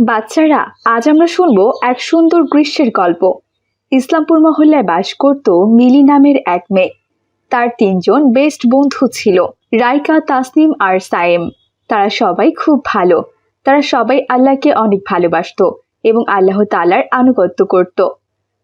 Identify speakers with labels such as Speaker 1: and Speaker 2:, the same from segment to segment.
Speaker 1: বাচ্চারা, আজ আমরা শুনব এক সুন্দর গ্রীষ্মের গল্প। ইসলামপুর মহল্লায় বাস করত মিলি নামের এক মেয়ে। তার তিনজন বেস্ট বন্ধু ছিল, রাইকা, তাসনিম আর সায়েম। তারা সবাই খুব ভালো। তারা সবাই আল্লাহকে অনেক ভালোবাসতো এবং আল্লাহ তালার আনুগত্য করত।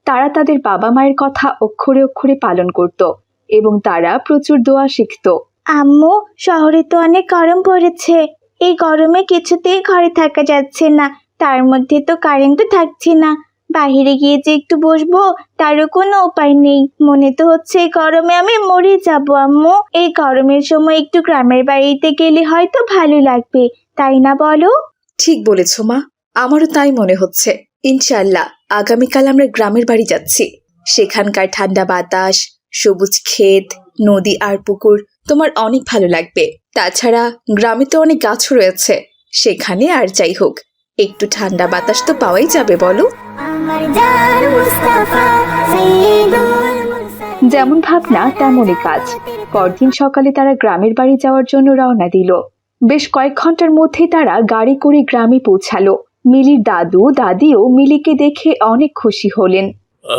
Speaker 1: তারা তাদের বাবা মায়ের কথা অক্ষরে অক্ষরে পালন করত এবং তারা প্রচুর দোয়া শিখত।
Speaker 2: আম্মু, শহরে তো অনেক গরম পড়েছে। এই গরমে কিছুতেই ঘরে থাকা যাচ্ছে না। তার মধ্যে তো কারেন্টও থাকছে না। বাইরে গিয়ে যে একটু বসবো, তারও কোনো উপায় নেই। মনে তো হচ্ছে এই গরমে আমি মরে যাব, আম্মু। এই গরমের সময় একটু গ্রামের বাড়িতে গেলে হয়তো ভালো লাগবে, তাই না বলো?
Speaker 1: ঠিক বলেছ, মা। আমারও তাই মনে হচ্ছে। ইনশাআল্লাহ, আগামীকাল আমরা গ্রামের বাড়ি যাচ্ছি। সেখানকার ঠান্ডা বাতাস, সবুজ ক্ষেত, নদী আর পুকুর তোমার অনেক ভালো লাগবে। তাছাড়া গ্রামে তো অনেক গাছও রয়েছে। সেখানে আর যাই হোক। একটু ঠান্ডা বাতাস তো পাওয়াই যাবে বলো। যেমন ভাবনা তেমনই কাজ। পরদিন সকালে তারা গ্রামের বাড়ি যাওয়ার জন্য রওনা দিল। বেশ কয়েক ঘণ্টার মধ্যে তারা গাড়ি করে গ্রামে পৌঁছালো। মিলির দাদু দাদিও মিলিকে দেখে অনেক খুশি হলেন।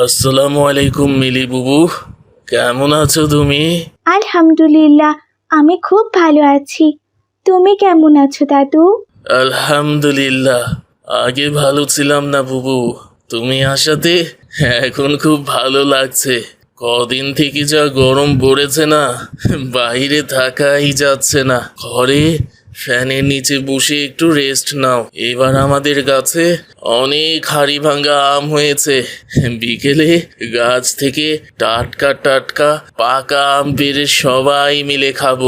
Speaker 3: আসসালামু আলাইকুম মিলি বুবু কেমন আছো তুমি?
Speaker 2: আলহামদুলিল্লাহ আমি খুব ভালো আছি। তুমি কেমন আছো দাদু?
Speaker 3: আলহামদুলিল্লাহ। আগে ভালো ছিলাম না বুবু। তুমি আসাতে এখন খুব ভালো লাগছে। কদিন থেকে যা গরম পড়েছে না, বাইরে থাকাই যাচ্ছে না। ঘরে ফ্যানের নিচে বসে একটু রেস্ট নাও। এবার আমাদের গাছে অনেক হাড়ি ভাঙ্গা আম হয়েছে। বিকেলে গাছ থেকে টাটকা টাটকা পাকা আম পেরে সবাই মিলে খাব।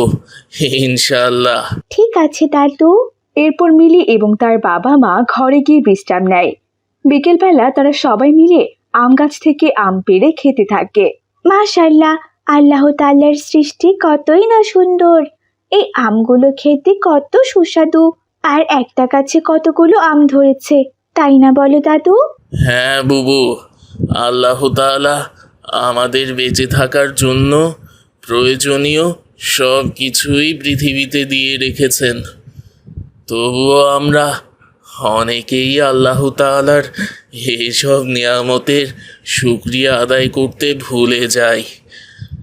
Speaker 3: ইনশাল্লাহ
Speaker 2: ঠিক আছে দাদু
Speaker 1: এরপর মিলি এবং তার বাবা মা ঘরে গিয়ে বিশ্রাম নেয়। বিকেলবেলা তারা সবাই মিলে আম গাছ থেকে আম পেড়ে খেতে থাকে।
Speaker 2: মাশাল্লাহ আল্লাহ তাল্লার সৃষ্টি কতই না সুন্দর। এই আমগুলো খেতে কত সুস্বাদু। আর একটা গাছে কতগুলো আম ধরেছে, তাই না বলো দাদু?
Speaker 3: হ্যাঁ বুবু, আল্লাহ তাআলা আমাদের বেঁচে থাকার জন্য প্রয়োজনীয় সব কিছুই পৃথিবীতে দিয়ে রেখেছেন। তবুও আমরা অনেকেই আল্লাহ তাআলার এসব নিয়ামতের শুক্রিয়া আদায় করতে ভুলে যাই।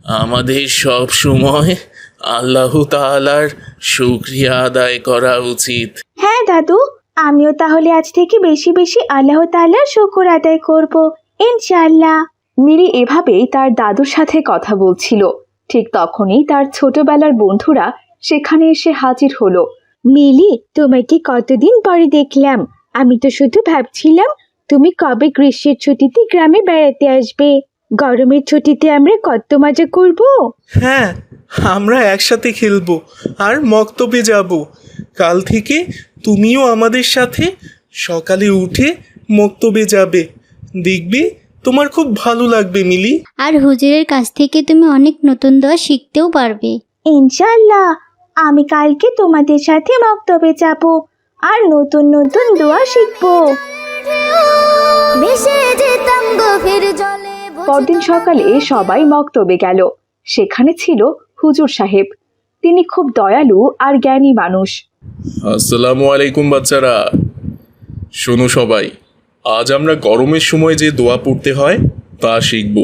Speaker 3: আমাদের সব সময় আল্লাহ তাআলার শুক্রিয়া আদায় করা উচিত।
Speaker 2: হ্যাঁ দাদু, আমিও তাহলে আজ থেকে বেশি বেশি আল্লাহ তাল্লার শুকুর আদায় করব, ইনশাআল্লাহ।
Speaker 1: মিরি এভাবেই তার দাদুর সাথে কথা বলছিল। ঠিক তখনই তার ছোটবেলার বন্ধুরা সেখানে এসে হাজির হলো।
Speaker 2: মিলি তোমাকে কতদিন পরে দেখলাম? আমি তো শুধু ভাবছিলাম তুমি কবে গ্রীষ্মের ছুটিতে গ্রামে বেড়াতে আসবে? গরমের ছুটিতে আমরা কত মজা করব?
Speaker 4: হ্যাঁ আমরা একসাথে খেলব আর মক্তবে যাব। কাল থেকে তুমিও আমাদের সাথে সকালে উঠে মক্তবে যাবে। দেখবে তোমার খুব ভালো লাগবে মিলি।
Speaker 5: আর হুজুরের কাছ থেকে তুমি অনেক নতুন দোয়া শিখতেও পারবে।
Speaker 2: ইনশাআল্লাহ আমি কালকে তোমাদের সাথে মক্তবে যাব আর নতুন নতুন দোয়া শিখব।
Speaker 1: পরদিন সকালে সবাই মক্তবে গেল। সেখানে ছিল হুজুর সাহেব। তিনি খুব দয়ালু আর জ্ঞানী মানুষ।
Speaker 6: আসসালামু আলাইকুম বাচ্চারা। শোনো সবাই আজ আমরা গরমের সময় যে দোয়া পড়তে হয় তা শিখব।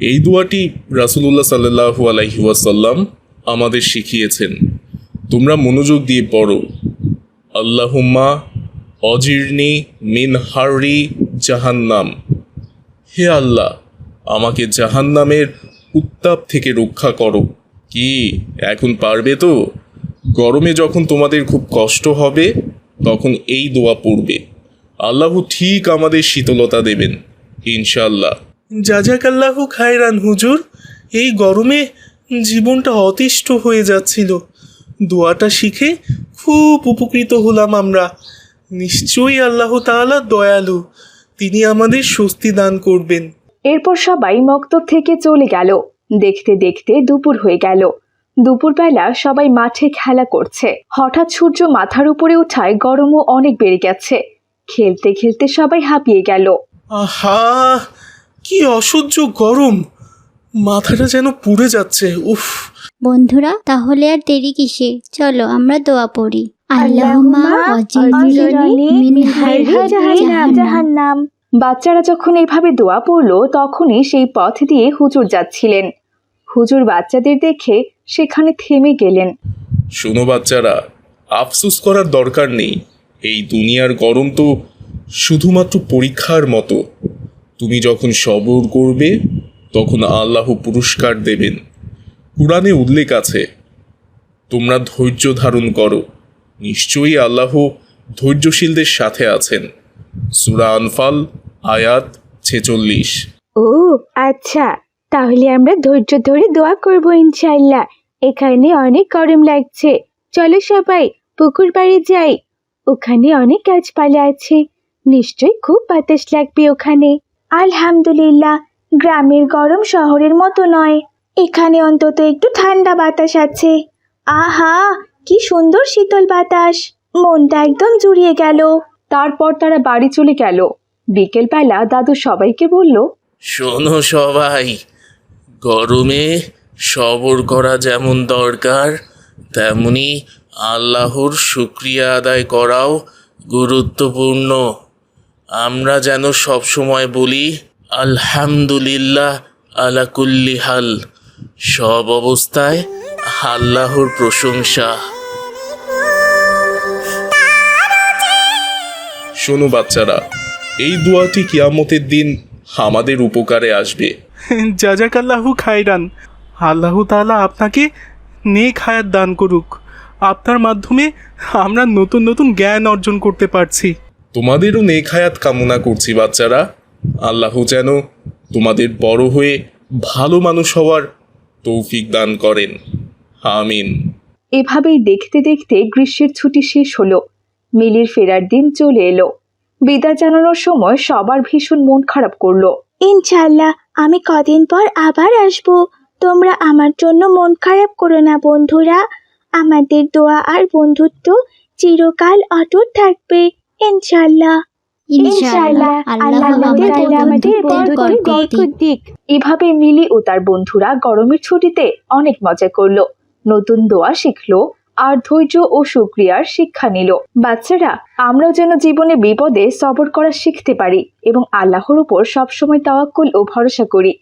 Speaker 6: এই দোয়াটি রাসুলুল্লাহ সাল্লাহু আলাইহি ওয়াসাল্লাম আমাদের শিখিয়েছেন। তোমরা মনোযোগ দিয়ে পড়ো। আল্লাহুম্মা অজিরনি মিন হারি জাহান্নাম। হে আল্লাহ, আমাকে জাহান্নামের উত্তাপ থেকে রক্ষা করো। কি, এখন পারবে তো? গরমে যখন তোমাদের খুব কষ্ট হবে, তখন এই দোয়া পড়বে। আল্লাহ ঠিক আমাদের শীতলতা দেবেন ইনশাল্লাহ
Speaker 4: জাজাকাল্লাহ খায়রান হুজুর, এই গরমে জীবনটা অতিষ্ঠ হয়ে যাচ্ছিল। দোয়াটা শিখে খুব উপকৃত হলাম আমরা। নিশ্চয়ই আল্লাহ তাআলা দয়ালু তিনি আমাদের স্বস্তি দান করবেন।
Speaker 1: এরপর সবাই মক্তব থেকে চলে গেল। দেখতে দেখতে দুপুর হয়ে গেল। দুপুরবেলা সবাই মাঠে খেলা করছে। হঠাৎ সূর্য মাথার উপরে উঠায় গরমও অনেক বেড়ে গেছে। খেলতে খেলতে সবাই হাঁপিয়ে গেল।
Speaker 4: আহা! কি অসহ্য গরম!
Speaker 6: মাথাটা যেন পুড়ে যাচ্ছে উফ।
Speaker 5: বন্ধুরা তাহলে আর দেরি কিসে চলো আমরা দোয়া পড়ি।
Speaker 2: আল্লাহুম্মা
Speaker 5: আল্লাহুম্মা
Speaker 2: অজিরনি মিন হাইরি জাহান্নাম। জাহান্নাম।
Speaker 7: বাচ্চারা যখন এইভাবে দোয়া পড়ল তখনই সেই পথ দিয়ে হুজুর যাচ্ছিলেন। হুজুর বাচ্চাদের দেখে সেখানে থেমে গেলেন।
Speaker 8: শোনো বাচ্চারা আফসোস করার দরকার নেই। এই দুনিয়ার গরম তো শুধুমাত্র পরীক্ষার মতো। তুমি যখন সবর করবে তখন আল্লাহ পুরস্কার দেবেন। কোরআনে উল্লেখ আছে, তোমরা ধৈর্য ধারণ করো। নিশ্চয়ই আল্লাহ ধৈর্যশীলদের সাথে আছেন। সুরা আনফাল, আয়াত ছেচল্লিশ।
Speaker 2: ও আচ্ছা তাহলে আমরা ধৈর্য ধরে দোয়া করব ইনশাআল্লাহ। এখানে অনেক গরম লাগছে। চলো সবাই পুকুর বাড়ি যাই। ওখানে অনেক গাছপালা আছে। নিশ্চয়ই খুব বাতাস লাগবে ওখানে। আলহামদুলিল্লাহ গ্রামের গরম শহরের মতো নয়। এখানে অন্তত একটু ঠান্ডা বাতাস আছে। আহা কি সুন্দর শীতল বাতাস। মনটা একদম জুড়িয়ে গেল।
Speaker 7: তারপর তারা বাড়ি চলে গেল। বিকেলবেলা দাদু সবাইকে বলল
Speaker 3: শোনো সবাই গরমে সবর করা যেমন দরকার তেমনি আল্লাহর শুক্রিয়া আদায় করাও গুরুত্বপূর্ণ। আমরা যেন সবসময় বলি আলহামদুলিল্লাহ আলা কুল্লি হাল। সব অবস্থায় আল্লাহর প্রশংসা।
Speaker 8: শোনো বাচ্চারা এই দোয়াটি কিয়ামতের দিন আমাদের উপকারে আসবে।
Speaker 6: জাজাক আল্লাহু খাইরান আল্লাহ তাআলা আপনাকে নেক হায়াত দান করুক। আপনার মাধ্যমে আমরা নতুন নতুন জ্ঞান অর্জন করতে পারছি।
Speaker 8: তোমাদেরও নেক হায়াত কামনা করছি বাচ্চারা। আল্লাহ যেন তোমাদের বড় হয়ে ভালো মানুষ হওয়ার তৌফিক দান করেন। আমিন।
Speaker 7: এভাবেই দেখতে দেখতে গ্রীষ্মের ছুটি শেষ হলো। মিলির ফেরার দিন চলে এলো। বিদায় জানানোর সময় সবার ভীষণ মন খারাপ করল।
Speaker 2: ইনশাল্লাহ আমি কদিন পর আবার আসব। তোমরা আমার জন্য মন খারাপ করো না বন্ধুরা। আমাদের দোয়া আর বন্ধুত্ব চিরকাল অটুট থাকবে ইনশাআল্লাহ।
Speaker 5: ইনশাআল্লাহ আল্লাহ আমাদের
Speaker 2: আমাদের
Speaker 5: বন্ধুত্বের
Speaker 2: বন্ধুত্বের
Speaker 5: বরকত দিক।
Speaker 2: দিক
Speaker 7: এভাবে মিলি ও তার বন্ধুরা গরমের ছুটিতে অনেক মজা করল। নতুন দোয়া শিখলো আর ধৈর্য ও সুক্রিয়ার শিক্ষা নিল। বাচ্চারা আমরাও যেন জীবনে বিপদে সবর করা শিখতে পারি এবং আল্লাহর উপর সবসময় তাওয়াক্কুল ও ভরসা করি।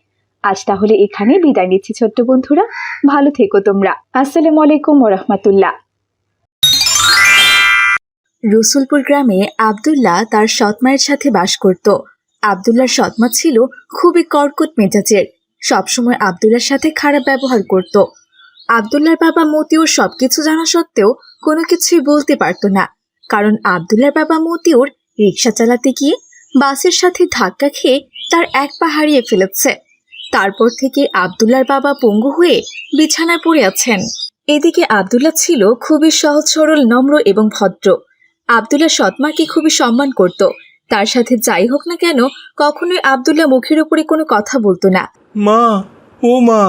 Speaker 7: আজ তাহলে এখানে বিদায় নিচ্ছি ছোট্ট বন্ধুরা। ভালো থেকো তোমরা। আসসালামু আলাইকুম ওরহমতুল্লাহ রসুলপুর গ্রামে আব্দুল্লাহ তার সৎমায়ের সাথে বাস করত। আব্দুল্লাহর সৎমা ছিল খুবই কর্কট মেজাজের। সবসময় আব্দুল্লার সাথে খারাপ ব্যবহার করত। আব্দুল্লার বাবা মতিউর সবকিছু জানা সত্ত্বেও কোনো কিছুই বলতে পারতো না। কারণ আব্দুল্লার বাবা মতিউর রিক্সা চালাতে গিয়ে বাসের সাথে ধাক্কা খেয়ে তার এক পা হারিয়ে ফেলেছে। তারপর থেকে আব্দুল্লার বাবা পঙ্গু হয়ে বিছানায় পড়ে আছেন। এদিকে আব্দুল্লাহ ছিল খুবই সহজ সরল নম্র এবং ভদ্র। আব্দুল্লাহ সৎমাকে খুবই সম্মান করত। তার সাথে যাই হোক না কেন কখনোই আব্দুল্লাহ মুখের উপরে কোনো কথা বলতো না।
Speaker 6: মা ও মা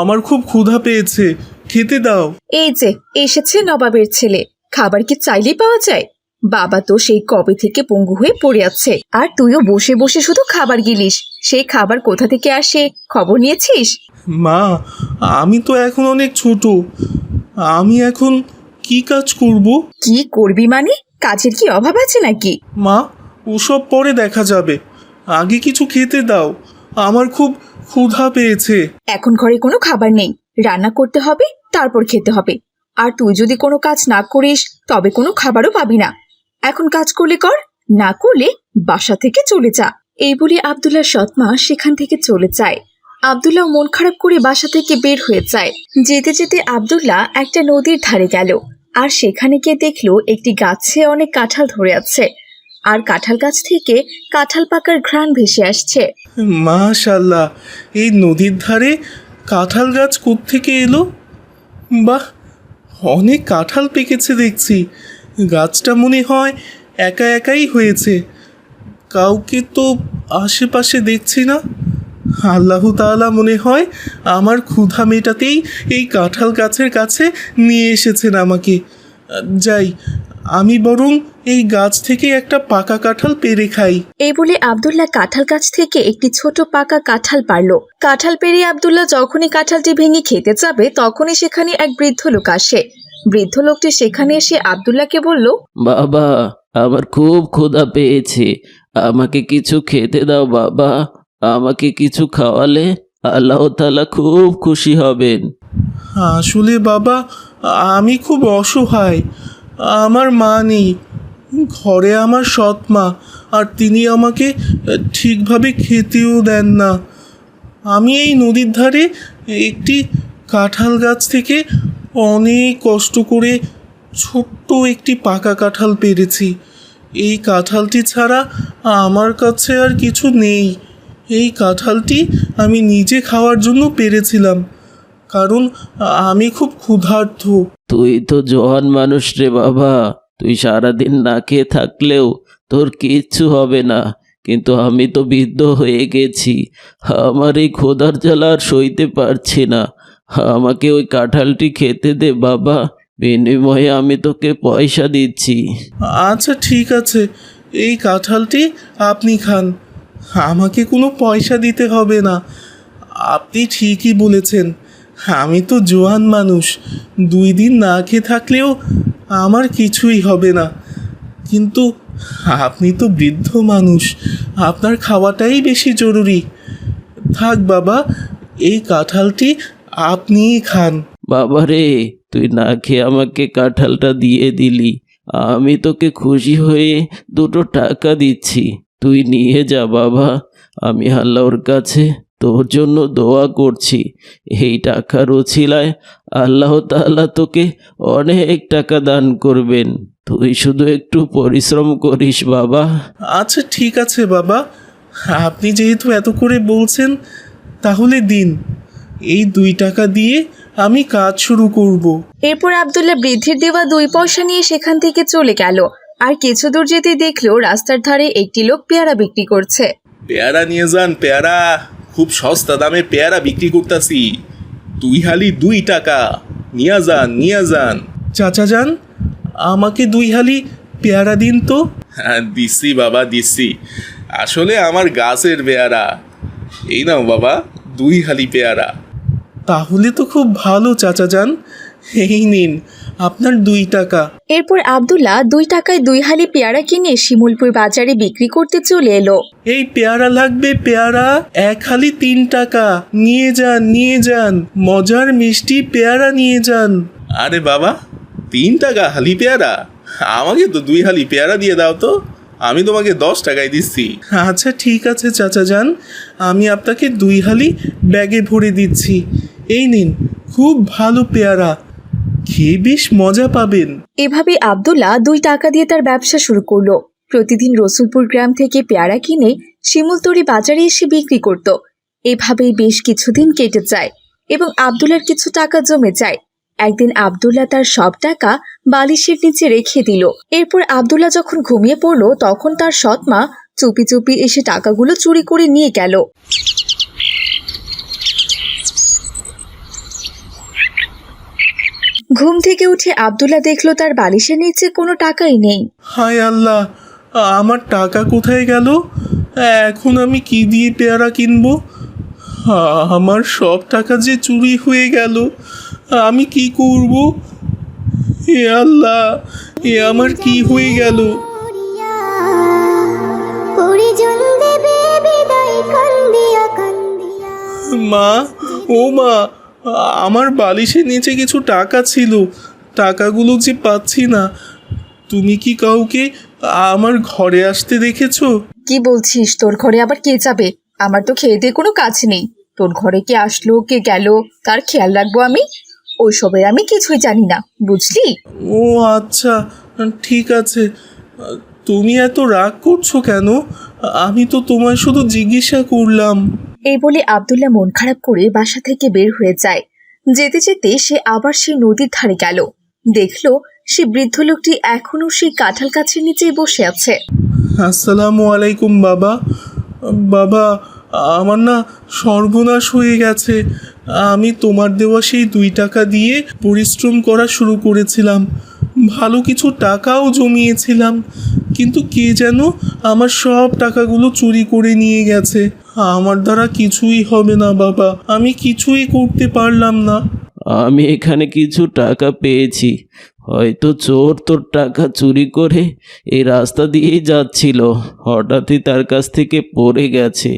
Speaker 6: আমার খুব ক্ষুধা পেয়েছে খেতে দাও।
Speaker 7: এই যে এসেছে নবাবের ছেলে। খাবার কি চাইলেই পাওয়া যায়? বাবা তো সেই কবে থেকে পঙ্গু হয়ে পড়ে আছে। আর তুইও বসে বসে শুধু খাবার গিলিস। সেই খাবার কোথা থেকে আসে? খবর নিয়েছিস?
Speaker 6: মা আমি তো এখন অনেক ছোট। আমি এখন কি কাজ করব?
Speaker 7: কি করবি মানে? কাজের কি অভাব আছে নাকি?
Speaker 6: মা ওসব পরে দেখা যাবে। আগে কিছু খেতে দাও। আমার খুব ক্ষুধা পেয়েছে।
Speaker 7: এখন ঘরে কোনো খাবার নেই। রান্না করতে হবে তারপর খেতে হবে। আর তুই যদি কোনো কাজ না করিস তবে কোনো খাবারও পাবি না। এখন কাজ করলে কর না করলে বাসা থেকে চলে যা। এই বলে আবদুল্লাহ সৎমা সেখান থেকে চলে যায়। আবদুল্লাহ মন খারাপ করে বাসা থেকে বের হয়ে যায়। যেতে যেতে আবদুল্লাহ একটা নদীর ধারে গেল। আর সেখানে গিয়ে দেখল একটি গাছে অনেক কাঁঠাল ধরে আছে। আর কাঁঠাল গাছ থেকে কাঁঠাল পাকার ঘ্রাণ ভেসে আসছে।
Speaker 6: মাশাল্লাহ এই নদীর ধারে কাঁঠাল গাছ থেকে এলো? বাহ, অনেক কাঁঠাল পেকেছে দেখছি। গাছটা মনে হয় একা একাই হয়েছে। কাউকে তো আশেপাশে দেখছি না। আল্লাহ তাআলা মনে হয় আমার ক্ষুধা মেটাতেই এই কাঁঠাল গাছের কাছে নিয়ে এসেছেন আমাকে। যাই আমি বরং এই গাছ থেকে একটা পাকা কাঁঠাল পেরে খাই।
Speaker 7: এই বলে আবদুল্লাহ কাঁঠাল গাছ থেকে একটি ছোট পাকা কাঁঠাল পারল কাঁঠাল পেরে আবদুল্লাহ যখনই কাঁঠালটি ভেঙে খেতে যাবে তখনই সেখানে এক বৃদ্ধ লোক আসে। বৃদ্ধ লোকটি সেখানে এসে আবদুল্লাহকে বলল
Speaker 9: বাবা আমার খুব ক্ষুধা পেয়েছে। আমাকে কিছু খেতে দাও বাবা। আমাকে কিছু খাওয়ালে আল্লাহ তালা খুব খুশি হবেন।
Speaker 6: আসলে বাবা, আমি খুব অসহায়। আমার মা নেই। ঘরে আমার সৎ মা, আর তিনি আমাকে ঠিকভাবে খেতেও দেন না। আমি এই নদীর ধারে একটি কাঁঠাল গাছ থেকে অনেক কষ্ট করে ছোট্ট একটি পাকা কাঁঠাল পেরেছি। এই কাঁঠালটি ছাড়া আমার কাছে আর কিছু নেই। এই কাঁঠালটি আমি নিজে খাওয়ার জন্য পেরেছিলাম কারণ আমি খুব ক্ষুধার্ত।
Speaker 9: তুই তো জোয়ান মানুষ রে বাবা তুই সারাদিন না খেয়ে থাকলেও তোর কিচ্ছু হবে না কিন্তু আমি তো বৃদ্ধ হয়ে গেছি আমার এই খোদার জ্বালা আর সইতে পারছি না আমাকে ওই কাঁঠালটি খেতে দে বাবা বিনিময়ে আমি তোকে পয়সা দিচ্ছি।
Speaker 6: আচ্ছা ঠিক আছে এই কাঁঠালটি আপনি খান। আমাকে কোনো পয়সা দিতে হবে না। আপনি ঠিকই বলেছেন। আমি তো জোয়ান মানুষ। দুই দিন না খেয়ে থাকলেও আমার কিছুই হবে না। কিন্তু আপনি তো বৃদ্ধ মানুষ। আপনার খাওয়াটাই বেশি জরুরি। থাক বাবা, এই কাঁঠালটি আপনিই খান।
Speaker 9: বাবা রে, তুই না খেয়ে আমাকে কাঁঠালটা দিয়ে দিলি। আমি তোকে খুশি হয়ে দুটো টাকা দিচ্ছি। তুই নিয়ে যা বাবা আমি আল্লাহর কাছে তোর জন্য দোয়া করছি। এই টাকার ওছিলায় আল্লাহ তাআলা তোকে অনেক টাকা দান করবেন। তুই শুধু একটু পরিশ্রম করিস বাবা।
Speaker 6: আচ্ছা ঠিক আছে বাবা। আপনি যেহেতু এত করে বলছেন তাহলে দিন। এই দুই টাকা দিয়ে আমি কাজ শুরু করব।
Speaker 7: এরপর আবদুল্লাহ বৃদ্ধির দেওয়া দুই পয়সা নিয়ে সেখান থেকে চলে গেল। আর কিছু দূর যেতে দেখল রাস্তার ধারে একটি লোক পেয়ারা বিক্রি করছে।
Speaker 8: পেয়ারা নিয়ে যান পেয়ারা। খুব সস্তা দামে পেয়ারা বিক্রি করতেছি। দুই হালি দুই টাকা। নিয়ে যান নিয়ে যান।
Speaker 6: চাচা যান আমাকে দুই হালি পেয়ারা দিন তো।
Speaker 8: হ্যাঁ দিচ্ছি বাবা দিচ্ছি আসলে আমার গাছের পেয়ারা। এই নাও বাবা দুই হালি পেয়ারা।
Speaker 6: তাহলে তো খুব ভালো চাচা যান। এই নিন আপনার দুই টাকা।
Speaker 7: এরপর আবদুল্লাহ দুই টাকায় দুই হালি পেয়ারা কিনে শিমুলপুর বাজারে বিক্রি করতে চলে এলো।
Speaker 6: এই পেয়ারা লাগবে পেয়ারা এক হালি তিন টাকা। নিয়ে যান নিয়ে যান। মজার মিষ্টি পেয়ারা নিয়ে যান।
Speaker 8: আরে বাবা তিন টাকা হালি পেয়ারা? আমাকে তো দুই হালি পেয়ারা দিয়ে দাও তো। আমি তোমাকে দশ টাকায় দিচ্ছি।
Speaker 6: আচ্ছা ঠিক আছে চাচা যান। আমি আপনাকে দুই হালি ব্যাগে ভরে দিচ্ছি। এই নিন খুব ভালো পেয়ারা। খেয়ে বেশ মজা পাবেন।
Speaker 7: এভাবে আবদুল্লাহ দুই টাকা দিয়ে তার ব্যবসা শুরু করল। প্রতিদিন রসুলপুর গ্রাম থেকে পেয়ারা কিনে শিমুলতরি বাজারে এসে বিক্রি করত। এভাবেই বেশ কিছুদিন কেটে যায় এবং আবদুল্লার কিছু টাকা জমে যায়। একদিন আবদুল্লাহ তার সব টাকা বালিশের নিচে রেখে দিল। এরপর আবদুল্লাহ যখন ঘুমিয়ে পড়ল, তখন তার সৎ মা চুপি চুপি এসে টাকাগুলো চুরি করে নিয়ে গেল। ঘুম থেকে উঠে আবদুল্লাহ দেখল তার বালিশের নিচে কোনো টাকাই নেই।
Speaker 6: হায় আল্লাহ আমার টাকা কোথায় গেল? এখন আমি কি দিয়ে পেয়ারা কিনবো? আমার সব টাকা যে চুরি হয়ে গেল আমি কি করব? হে আল্লাহ এ আমার কি হয়ে গেল? মা ও মা আমার বালিশের নিচে কিছু টাকা ছিল টাকাগুলো যে পাচ্ছি না তুমি কি কাউকে আমার ঘরে আসতে দেখেছ?
Speaker 7: কি বলছিস? তোর ঘরে আবার কে যাবে? আমার তো খেয়ে দিয়ে কোনো কাজ নেই। তোর ঘরে কে আসলো কে গেল তার খেয়াল রাখব আমি? ওইসবের আমি কিছুই জানি না বুঝলি?
Speaker 6: ও আচ্ছা ঠিক আছে। তুমি এত রাগ করছ কেন? আমি তো তোমায় শুধু জিজ্ঞাসা করলাম।
Speaker 7: এই বলে আবদুল্লাহ মন খারাপ করে বাসা থেকে বের হয়ে যায়। যেতে যেতে সে আবার সেই নদীর ধারে গেল। দেখল সে বৃদ্ধ লোকটি এখনও সেই কাঁঠাল গাছের নিচেই বসে আছে।
Speaker 6: আসসালামু আলাইকুম বাবা। বাবা আমার না সর্বনাশ হয়ে গেছে। আমি তোমার দেওয়া সেই দুই টাকা দিয়ে পরিশ্রম করা শুরু করেছিলাম। ভালো কিছু টাকাও জমিয়েছিলাম। কিন্তু কে যেন আমার সব টাকাগুলো চুরি করে নিয়ে গেছে। আমার দ্বারা কিছুই হবে না বাবা। আমি কিছুই করতে পারলাম না।
Speaker 9: আমি এখানে কিছু টাকা পেয়েছি। হয়তো চোর তোর টাকা চুরি করে এই রাস্তা দিয়েই যাচ্ছিল। হঠাৎই তার কাছ থেকে পড়ে গেছে।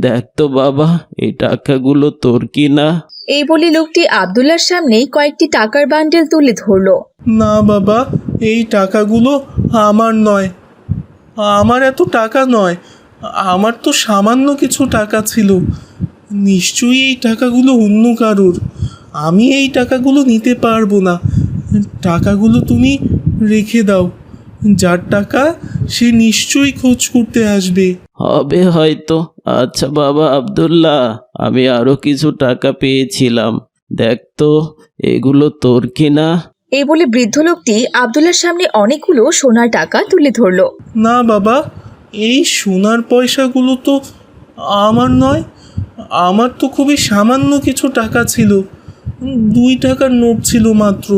Speaker 9: দেখ তো বাবা এই টাকাগুলো তোর কি না
Speaker 7: এই বলে লোকটি আবদুল্লার সামনেই কয়েকটি টাকার বান্ডেল তুলে ধরলো।
Speaker 6: না বাবা এই টাকাগুলো আমার নয়। আমার এত টাকা নয়, আমার তো সামান্য কিছু টাকা ছিল। নিশ্চয়ই এই টাকাগুলো অন্য কারোর। আমি এই টাকাগুলো নিতে পারব না। টাকাগুলো তুমি রেখে দাও। যার টাকা সে নিশ্চয়ই খোঁজ করতে আসবে।
Speaker 9: হবে হয়তো। আচ্ছা বাবা আবদুল্লাহ, আমি আরও কিছু টাকা পেয়েছিলাম। দেখ তো, এগুলো তোর কি না
Speaker 7: এই বলে বৃদ্ধ লোকটি আবদুল্লার সামনে অনেকগুলো সোনার টাকা তুলে ধরলো।
Speaker 6: না বাবা, এই সোনার পয়সাগুলো তো আমার নয়। আমার তো খুবই সামান্য কিছু টাকা ছিল। দুই টাকার নোট ছিল মাত্র।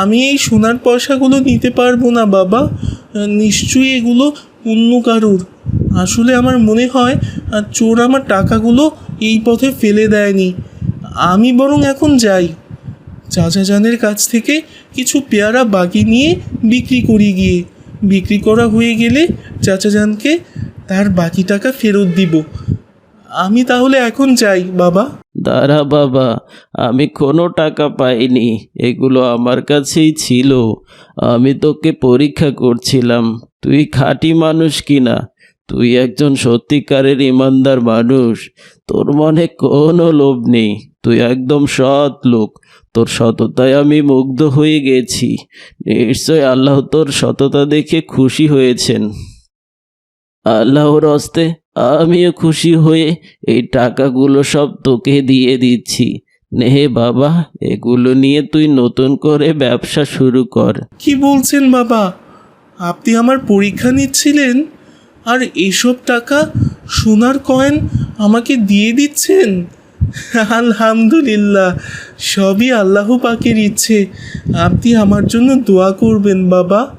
Speaker 6: আমি এই সোনার পয়সাগুলো নিতে পারব না বাবা। নিশ্চয়ই এগুলো অন্য কারুর। আসলে আমার মনে হয়, চোর আমার টাকাগুলো এই পথে ফেলে দেয়নি। আমি বরং এখন যাই। চাচা জানের কাছ থেকে কিছু পেয়ারা বাকি নিয়ে বিক্রি করি গিয়ে। বিক্রি করা হয়ে গেলে চাচা জানকে তার বাকি টাকা ফেরত দিব। আমি তাহলে এখন যাই, বাবা।
Speaker 9: দাঁড়া, বাবা, আমি কোনো টাকা পাইনি। এগুলো আমার কাছেই ছিল। আমি তোকে পরীক্ষা করছিলাম। তুই খাঁটি মানুষ কিনা? তুই একজন সত্যিকারের ইমানদার মানুষ। তোর মনে কোনো লোভ নেই। তুই একদম সৎ লোক, তোর সততায় আমি মুগ্ধ হয়ে গেছি। নিশ্চয় আল্লাহ তোর সততা দেখে খুশি হয়েছেন। আল্লাহর হস্তে আমিও খুশি হয়ে এই টাকাগুলো সব তোকে দিয়ে দিচ্ছি। নে বাবা, এগুলো নিয়ে তুই নতুন করে ব্যবসা শুরু কর।
Speaker 6: কি বলছেন বাবা? আপনি আমার পরীক্ষা নিচ্ছিলেন? আর এসব টাকা সোনার কয়েন আমাকে দিয়ে দিচ্ছেন? আলহামদুলিল্লাহ, সবই আল্লাহ পাকের ইচ্ছে। আপনি আমার জন্য দোয়া করবেন, বাবা।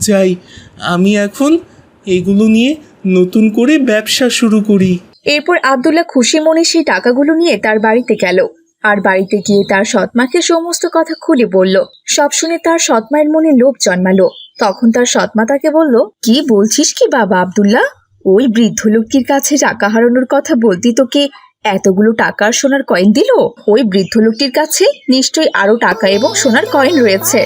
Speaker 6: যাই, আমি এখন এগুলো নিয়ে নতুন করে ব্যবসা শুরু করি।
Speaker 7: এরপর আবদুল্লাহ খুশি মনে সেই টাকাগুলো নিয়ে তার বাড়িতে গেল। আর বাড়িতে গিয়ে তার সৎমাকে সমস্ত কথা খুলে বলল। সব শুনে তার সৎমায়ের মনে লোভ জন্মালো। তখন তার সৎমা তাকে বলল, কি বলছিস কি বাবা আবদুল্লাহ? ওই বৃদ্ধ লোকটির কাছে টাকা হারানোর কথা বলতি তোকে। এতগুলো টাকার সোনার কয়েন দিল? ওই বৃদ্ধ লোকটির কাছে নিশ্চয়ই আরও টাকা এবং সোনার কয়েন রয়েছে।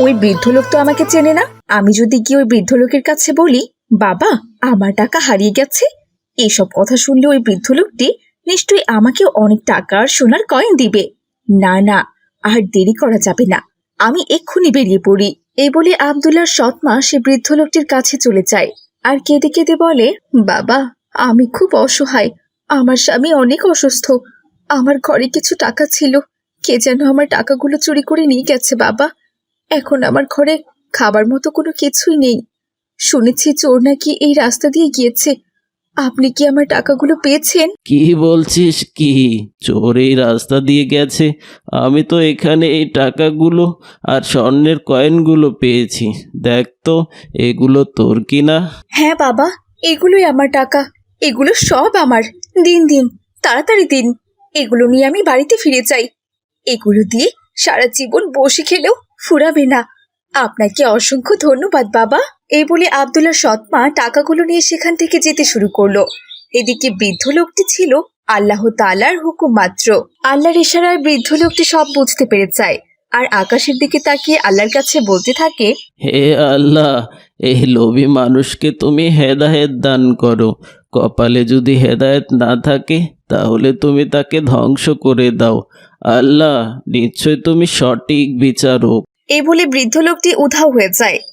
Speaker 7: ওই বৃদ্ধ লোক তো আমাকে চেনে না। আমি যদি গিয়ে ওই বৃদ্ধ লোকের কাছে বলি, বাবা, আমার টাকা হারিয়ে গেছে। এসব কথা শুনলে ওই বৃদ্ধ লোকটি নিশ্চয়ই আমাকে অনেক টাকা আর সোনার কয়েন দিবে। না না, আর দেরি করা যাবে না। আমি এক্ষুনি বেরিয়ে পড়ি। এই বলে আবদুল্লার সৎমা সে বৃদ্ধ লোকটির কাছে চলে যায়। আর কেঁদে কেঁদে বলে, বাবা, আমি খুব অসহায়। আমার স্বামী অনেক অসুস্থ। আমার ঘরে কিছু টাকা ছিল। কে যেন আমার টাকাগুলো চুরি করে নিয়ে গেছে, বাবা। এখন আমার ঘরে খাবার মতো কোনো কিছুই নেই। শুনেছি চোর নাকি এই রাস্তা দিয়ে গিয়েছে। আপনি কি আমার টাকাগুলো পেয়েছেন?
Speaker 9: কি বলছিস কি? চোর এই রাস্তা দিয়ে গেছে। আমি তো এখানে এই টাকাগুলো আর স্বর্ণের কয়েনগুলো পেয়েছি। দেখ তো এগুলো তোর কি না
Speaker 7: হ্যাঁ বাবা এগুলোই আমার টাকা। এগুলো সব আমার। দিন দিন তাড়াতাড়ি দিন। এগুলো নিয়ে আমি বাড়িতে ফিরে যাই। এগুলো দিয়ে সারা জীবন বসে খেলেও ফুরাবে না। আপনাকে অসংখ্য ধন্যবাদ, বাবা। এই বলে আবদুল্লাহ সৎমা টাকাগুলো নিয়ে সেখান থেকে যেতে শুরু করল। এদিকে বৃদ্ধ লোকটি ছিল আল্লাহ তালার হুকুম মাত্র। আল্লাহর ইশারায় বৃদ্ধ লোকটি সব বুঝতে পেরে যায় আর আকাশের দিকে তাকিয়ে আল্লাহর কাছে বলতে থাকে,
Speaker 9: হে আল্লাহ, এই লোভী মানুষকে তুমি হেদায়েত দান করো। কপালে যদি হেদায়েত না থাকে, তাহলে তুমি তাকে ধ্বংস করে দাও। আল্লাহ, নিশ্চয় তুমি সঠিক বিচারক।
Speaker 7: এই বলে বৃদ্ধ লোকটি উধাও হয়ে যায়।